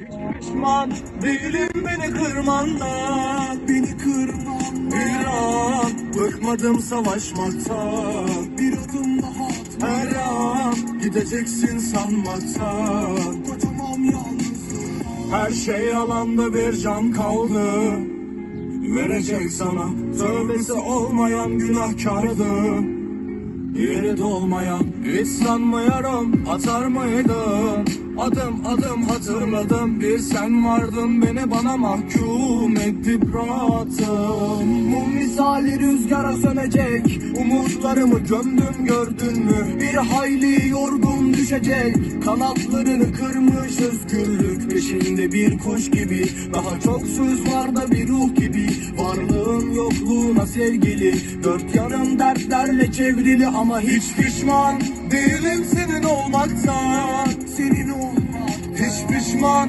Hiç pişman değilim beni kırmandan Beni kırman Bir an bıkmadım savaşmaktan Bir adım daha Her an. Gideceksin sanmaktan Kocaman yalnızlık Her şey yalanda bir can kaldı. Verecek sana Tövbesi olmayan günahkardı. Yeri dolmayan hiç sanmıyorum atar mıydın Adım adım hatırladım. Bir sen vardın beni bana mahkum edip rahatım Mum misali rüzgara sönecek. Umutlarımı gömdüm gördün mü? Bir hayli yorgun düşecek. Kanatlarını kırmış özgürlük Peşinde bir kuş gibi. Daha çok söz var da bir ruh gibi. Varlığın yokluğuna sevgili. Dört yanım dertlerle çevrili ama hiç pişman Değilim senin olmaktan Senin olmak Hiç pişman